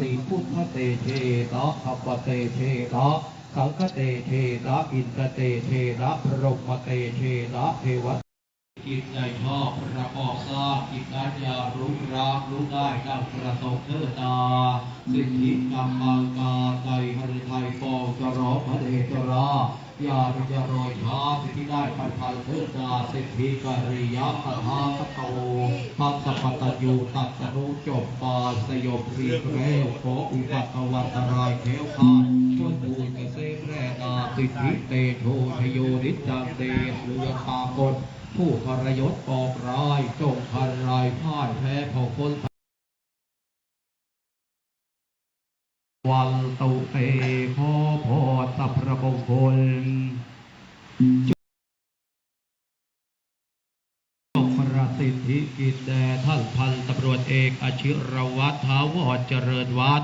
ติพุทธเตเทระขปเตเทระสังฆเตเทระอินทเตเทระพรหมเตเทระเทวะ จิตใจชอบประกอบสร้างจิตนั้นอย่ารู้รักรู้ได้ดังประสงค์เถิดนาสิทธิกรรมังกาใจหฤทัยปองจรอพระเดชราอย่าไปจะโรยช้าสิทธิได้ปันพันเถิดนาสิทธิกริยะตถาคตโตทัสสะปตยูตัสสะนุจบปาสยบสีเกรวขออุปัตวันตรายเทวคานชนบูรเกษมแรนาสิทธิเตโชชโยนิจจังเตเรือตากฎ ผู้ทรยศปอกร้ายจงพันรายพ่ายแพ้ของคนวันตุเตขอพอสัพพระมงคลประสิทธิกิจแด่ท่านพันตำรวจเอกอาชิรวัตรท้าวรเจริญวัฒ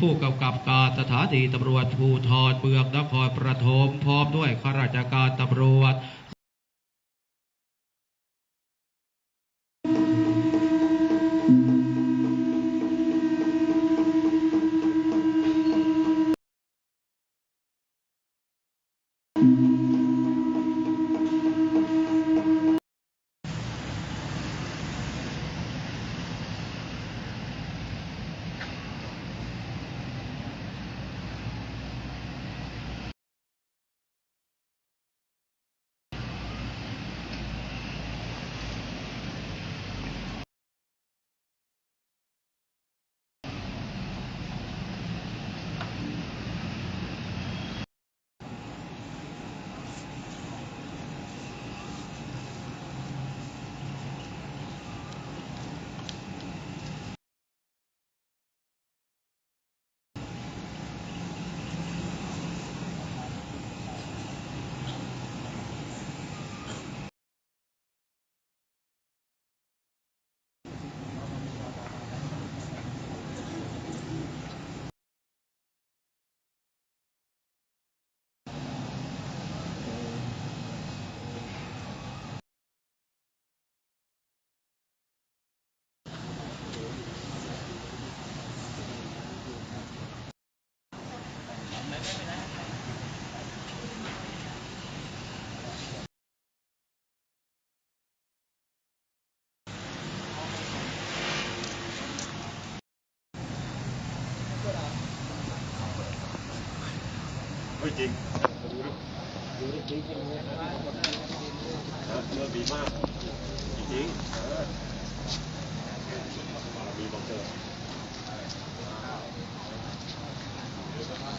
ผู้กำกับการสถานีตำรวจภูธรเมืองนครปฐมพร้อมด้วยข้าราชการตำรวจ ริงดูดิดูดิจริงๆนะเริ่มดีมาก จริงๆเออบารมีบังเกิด ยาดาสาธิวาสโนเอวานุภาวิเทยวะเจยาสุเทยปาคะเรยาปราจิตาปาลังเตเส ปัทวิโกคะเรยะอ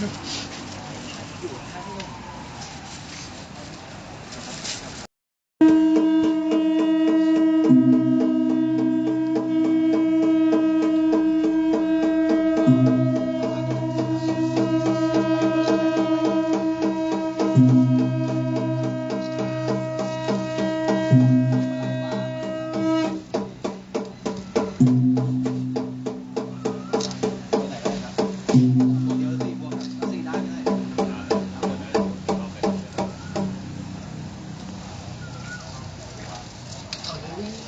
Não. ภิ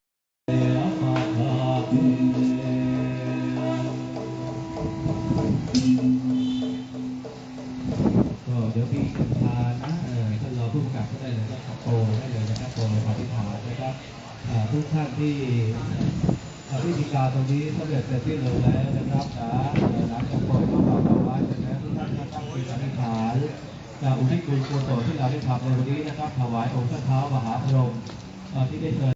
ทุกท่านที่พิธีการตรงนี้สำเร็จเสร็จสิ้นลงแล้วนะครับนะเอ่อหลังจากโปรยข้าวเปล่าไว้เสร็จแล้วทุกท่านก็ตั้งจิตอธิษฐานจะอุทิศบุญกุศลที่เราได้ทำในวันนี้นะครับถวายองค์พระเท้ามหาพรหมที่ได้เชิญ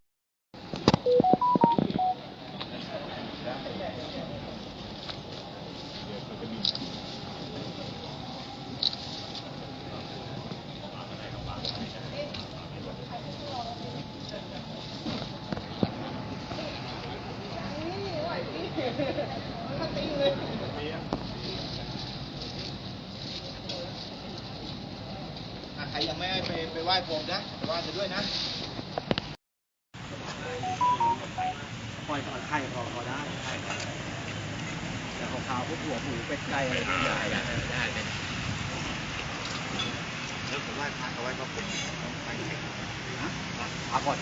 อะใครยัง ไปไหว้พรหมนะไหว้จะด้วยนะปล่อยก่อไข่พอพอได้ไข่ของขาวพวกหัวหมูเป็ดไก่อะไรไม่ได้ได้ได้เลยแล้วผมไหว้พระกับไหว้พระพรหมต้องไปไหนพักก่อน